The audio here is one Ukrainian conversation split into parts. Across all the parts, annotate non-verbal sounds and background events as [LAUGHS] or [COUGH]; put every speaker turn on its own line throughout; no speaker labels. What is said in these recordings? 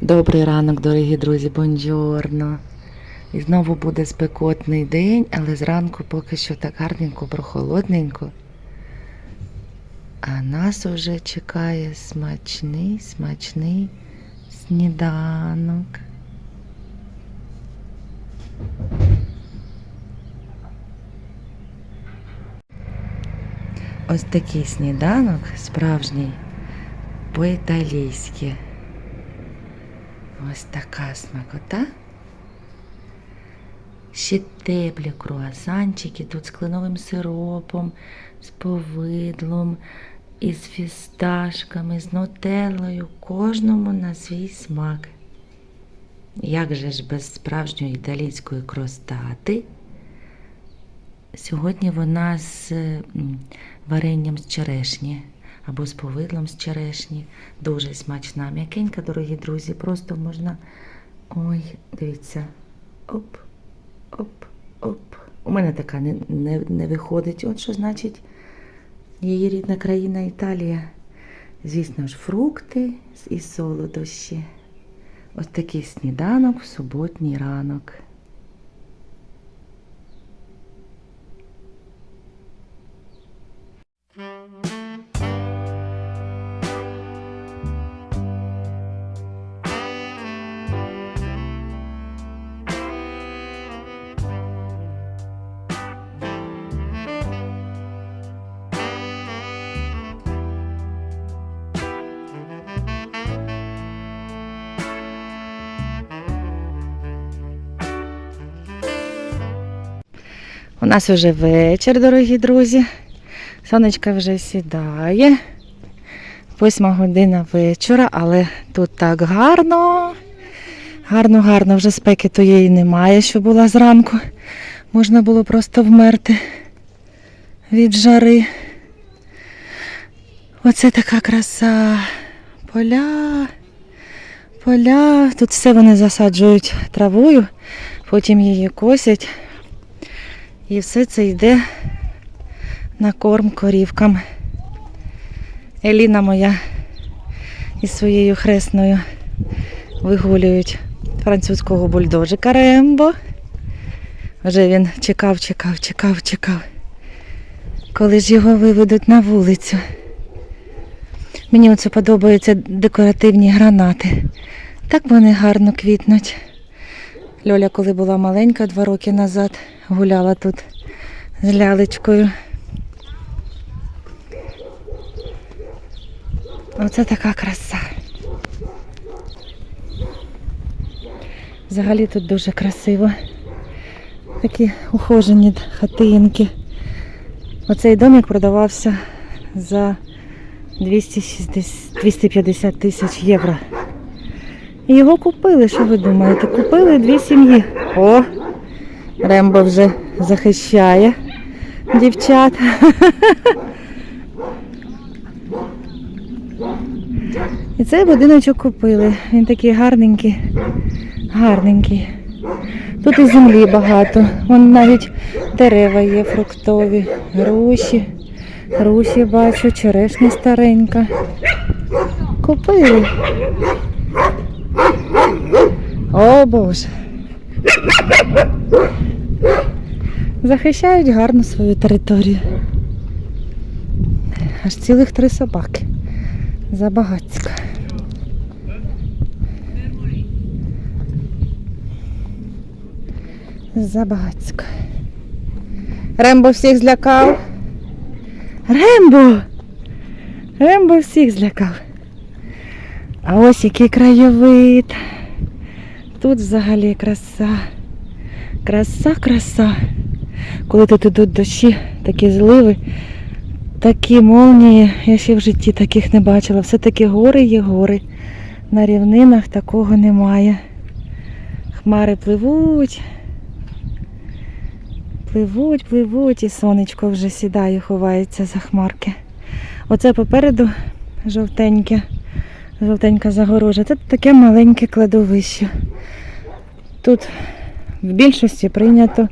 Добрий ранок, дорогі друзі, бонджорно. І знову буде спекотний день, але зранку поки що так гарненько, прохолодненько. А нас уже чекає смачний, смачний сніданок. Ось такий сніданок справжній по-італійськи. Ось така смакота. Ще теплі круасанчики тут з кленовим сиропом, з повидлом, із фісташками, з нутеллою, кожному на свій смак. Як же ж без справжньої італійської кростати? Сьогодні вона з варенням з черешні або з повидлом з черешні. Дуже смачна, м'якенька, дорогі друзі. Просто можна. Ой, дивіться. Оп, оп, оп. У мене така не, не, не виходить. От що значить її рідна країна Італія. Звісно ж, фрукти і солодощі. Ось такий сніданок в суботній ранок. У нас вже вечір, дорогі друзі. Сонечко вже сідає. Восьма година вечора, але тут так гарно. Гарно, гарно, вже спеки тієї немає, що була зранку. Можна було просто вмерти від жари. Оце така краса. Поля, поля. Тут все вони засаджують травою, потім її косять. І все це йде на корм корівкам. Еліна моя із своєю хресною вигулюють французького бульдожика Рембо. Вже він чекав, чекав, чекав, чекав. Коли ж його виведуть на вулицю. Мені оце подобаються декоративні гранати. Так вони гарно квітнуть. Льоля, коли була маленька, два роки назад, гуляла тут з лялечкою. Оце така краса. Взагалі тут дуже красиво. Такі ухожені хатинки. Оцей домик продавався за 260, 250 тисяч євро. Його купили, що ви думаєте? Купили дві сім'ї. О, Рембо вже захищає дівчат. І цей будиночок купили. Він такий гарненький, гарненький. Тут і землі багато. Вон навіть дерева є фруктові, груші. Груші бачу, черешня старенька. Купили. О Боже. Захищають гарно свою територію. Аж цілих три собаки. Забагацько. Забагацько. Рембо всіх злякав. Рембо! Рембо всіх злякав. А ось який краєвид. Тут взагалі краса. Краса, краса. Коли тут ідуть дощі, такі зливи, такі молнії, я ще в житті таких не бачила. Все-таки гори є гори. На рівнинах такого немає. Хмари пливуть. Пливуть, пливуть, і сонечко вже сідає, ховається за хмарки. Оце попереду жовтеньке, жовтенька загорожа. Це таке маленьке кладовище. Тут в більшості прийнято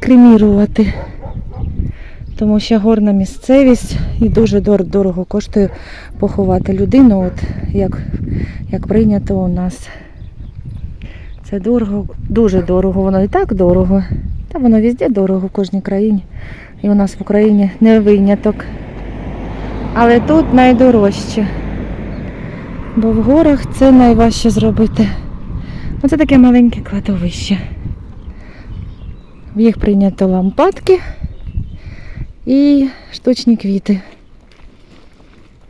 кремірувати Тому що горна місцевість і дуже дор- дорого коштує поховати людину, от як, як прийнято у нас. Це дорого, дуже дорого, воно і так дорого. Та воно везде дорого в кожній країні. І у нас в Україні не виняток. Але тут найдорожче. Бо в горах це найважче зробити. Оце таке маленьке кладовище. В їх прийнято лампадки і штучні квіти.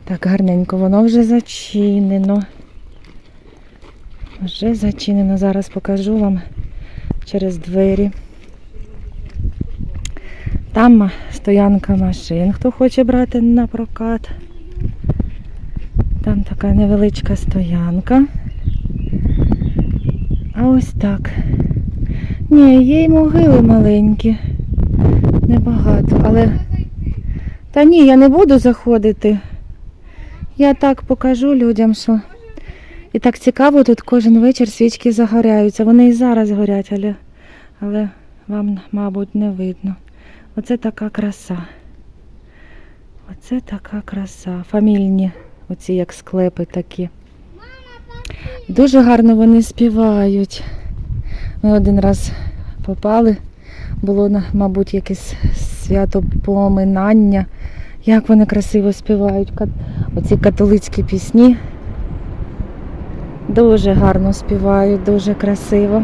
Так, гарненько, воно вже зачинено. Вже зачинено. Зараз покажу вам через двері. Там стоянка машин, хто хоче брати на прокат. Там така невеличка стоянка. А ось так. Ні, є й могили маленькі. Небагато, але. Та ні, я не буду заходити. Я так покажу людям, що. І так цікаво, тут кожен вечір свічки загоряються. Вони і зараз горять, але, але вам, мабуть, не видно. Оце така краса. Оце така краса. Фамільні, оці як склепи такі. Дуже гарно вони співають. Ми один раз попали, було, мабуть, якесь свято поминання. Як вони красиво співають. Оці католицькі пісні. Дуже гарно співають, дуже красиво.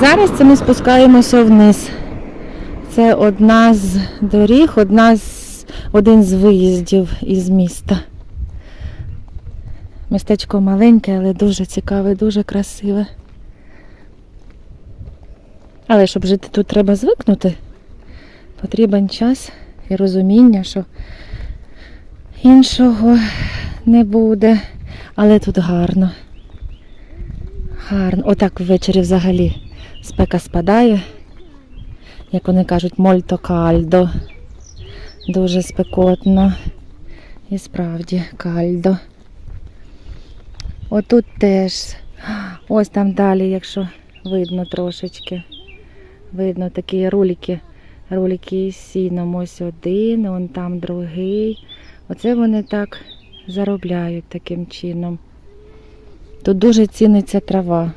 Зараз це ми спускаємося вниз. Це одна з доріг, одна з, один з виїздів із міста. Містечко маленьке, але дуже цікаве, дуже красиве. Але щоб жити тут треба звикнути. Потрібен час і розуміння, що іншого не буде. Але тут гарно. Гарно. Отак ввечері взагалі спека спадає. Як вони кажуть, мольто кальдо. Дуже спекотно. І справді кальдо. Отут теж. Ось там далі, якщо видно трошечки. Видно такі ролики. Ролики із сіном. Ось один, вон там другий. Оце вони так заробляють таким чином. Тут дуже ціниться трава.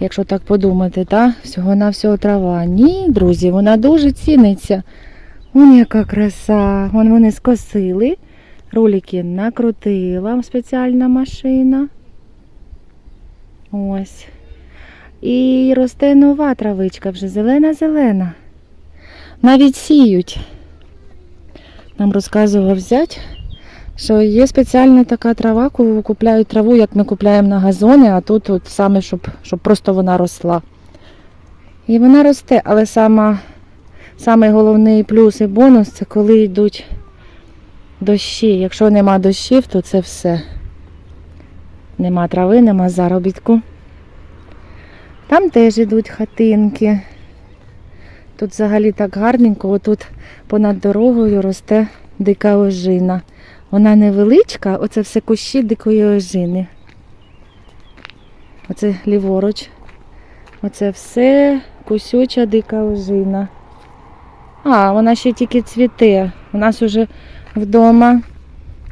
Якщо так подумати, так? Всього-навсього трава. Ні, друзі, вона дуже ціниться. Вон яка краса. Вон вони скосили. Ролики накрутила спеціальна машина. Ось. І росте нова травичка, вже зелена-зелена. Навіть сіють. Нам розказував зять, що є спеціальна така трава, ку- купляють траву, як ми купляємо на газони, а тут от саме, щоб, щоб просто вона росла. І вона росте, але сама, самий головний плюс і бонус це коли йдуть дощі. Якщо нема дощів, то це все. Нема трави, нема заробітку. Там теж йдуть хатинки. Тут взагалі так гарненько, отут понад дорогою росте дика ожина. Вона невеличка, оце все кущі дикої ожини. Оце ліворуч. Оце все кусюча дика ожина. А, вона ще тільки цвіте. У нас уже вдома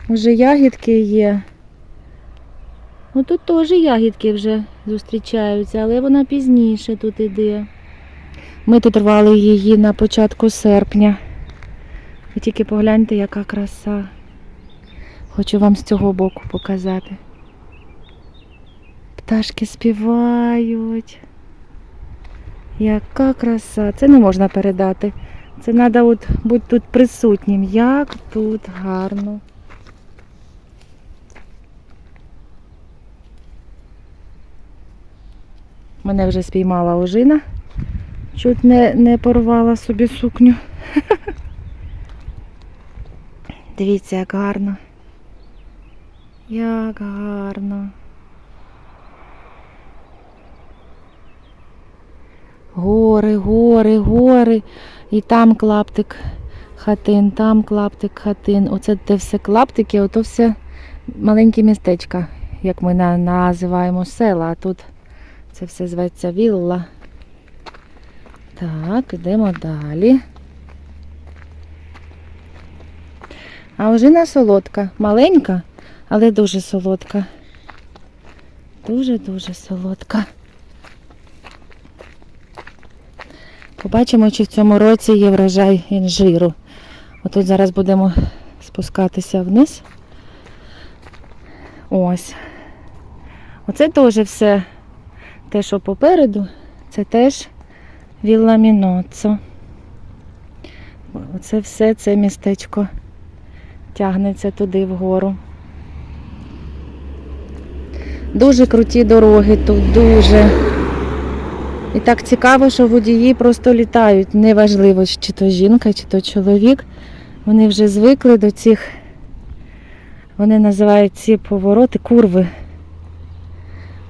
вже ягідки є. Ну тут теж ягідки вже зустрічаються, але вона пізніше тут іде. Ми тут рвали її на початку серпня. Ви тільки погляньте, яка краса. Хочу вам з цього боку показати. Пташки співають. Яка краса. Це не можна передати. Це треба от бути тут присутнім. Як тут гарно. Мене вже спіймала ожина. Чуть не, не порвала собі сукню. [LAUGHS] Дивіться, як гарно. Як гарно. Гори, гори, гори. І там клаптик хатин, там клаптик хатин. Оце те все клаптики, ото все маленькі містечка, як ми називаємо села. А тут це все зветься вілла. Так, йдемо далі. А ожина солодка. Маленька, але дуже солодка. Дуже-дуже солодка. Побачимо, чи в цьому році є врожай інжиру. Отут зараз будемо спускатися вниз. Ось. Оце теж все те, що попереду, це теж Вілла Міноццо. Оце все це містечко тягнеться туди вгору. Дуже круті дороги тут, дуже. І так цікаво, що водії просто літають. Неважливо, чи то жінка, чи то чоловік. Вони вже звикли до цих, вони називають ці повороти курви.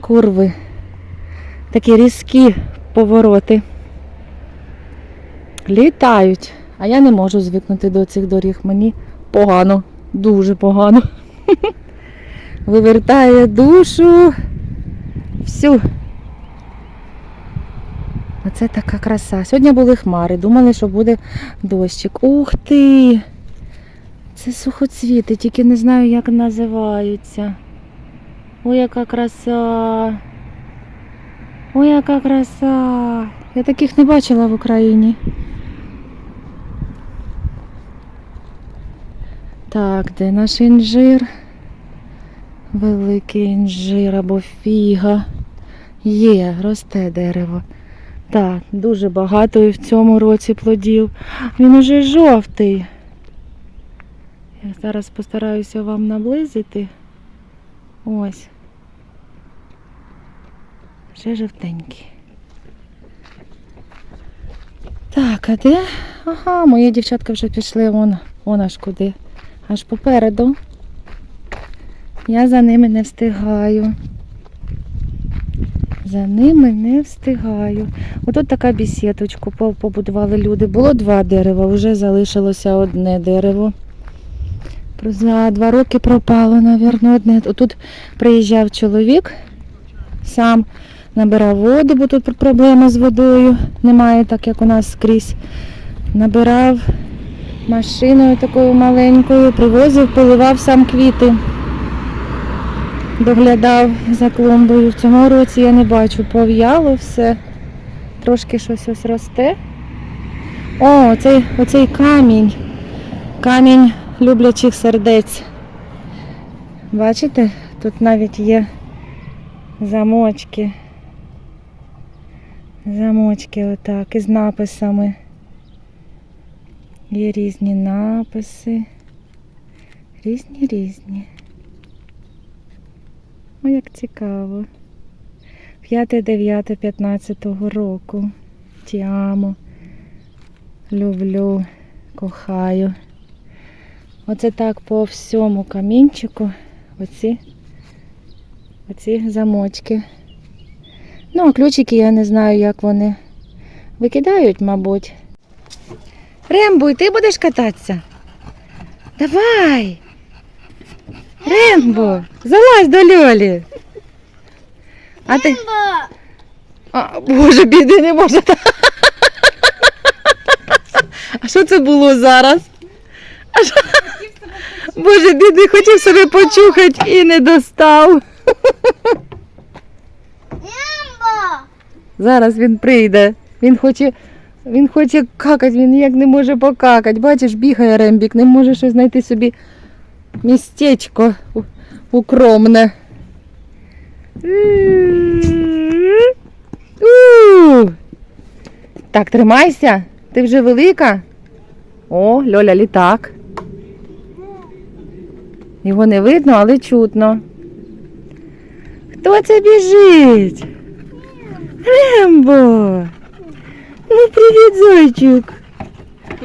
Курви. Такі різкі повороти. Літають. А я не можу звикнути до цих доріг. Мені погано, дуже погано. [LAUGHS] Вивертає душу всю. Оце така краса. Сьогодні були хмари, думали, що буде дощик. Ух ти! Це сухоцвіти, тільки не знаю, як називаються. Ой, яка краса. Ой, яка краса. Я таких не бачила в Україні. Так, де наш інжир? Великий інжир або фіга. Є, росте дерево. Так, дуже багато і в цьому році плодів. Він уже жовтий. Я зараз постараюся вам наблизити. Ось. Вже жовтенький. Так, а де? Ага, мої дівчатка вже пішли вон, вон аж куди. Аж попереду. Я за ними не встигаю. За ними не встигаю. Отут така бісідочку побудували люди. Було два дерева, вже залишилося одне дерево. За два роки пропало, напевно, одне. Отут приїжджав чоловік, сам набирав воду, бо тут проблема з водою. Немає так, як у нас скрізь. Набирав машиною такою маленькою, привозив, поливав сам квіти доглядав за клумбою. В цьому році я не бачу, пов'яло все. Трошки щось ось росте. О, оцей, оцей камінь. Камінь люблячих сердець. Бачите, тут навіть є замочки. Замочки отак, із написами. Є різні написи. Різні різні. О, як цікаво. 5-9-15 року. Тіамо. Люблю, кохаю. Оце так по всьому камінчику. Оці, оці замочки. Ну, а ключики я не знаю, як вони викидають, мабуть. Рембо, і ти будеш кататися? Давай! Рембо, залазь до Льолі. А ти. А, Боже, біди не може. А що це було зараз? А що... Боже, бідний хотів себе почухати і не достав. Зараз він прийде. Він хоче, він хоче какати, він ніяк не може покакати. Бачиш, бігає рембік, не може щось знайти собі містечко укромне. Так, тримайся. Ти вже велика? О, Льоля літак. Його не видно, але чутно. Хто це біжить? Рембо! Ну, привіт, зайчик.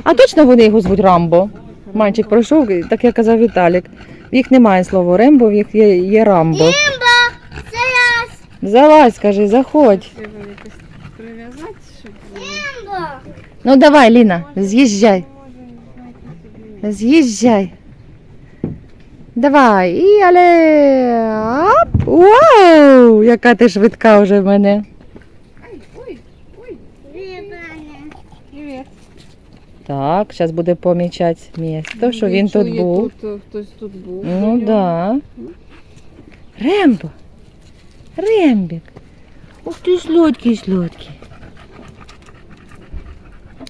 А точно вони його звуть Рамбо? Мальчик пройшов, так як казав Віталік. В їх немає слова Рембо, в їх є, є Рамбо.
Це я
Залазь, скажи, заходь. Ну давай, Ліна, з'їжджай. З'їжджай. Давай. І але. Оп. Вау! Яка ти швидка вже в мене.
Ой, ой, ой.
Вибране.
Так, зараз буде помічати місто, що він тут був.
Тут, хтось тут був.
Ну
Біля
да. Рембо. Рембік. Ух ти, сладкий, сладкий.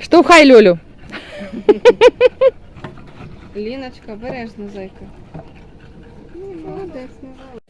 Штовхай Люлю.
Ліночка, бережно, зайка. Ну, молодець, не.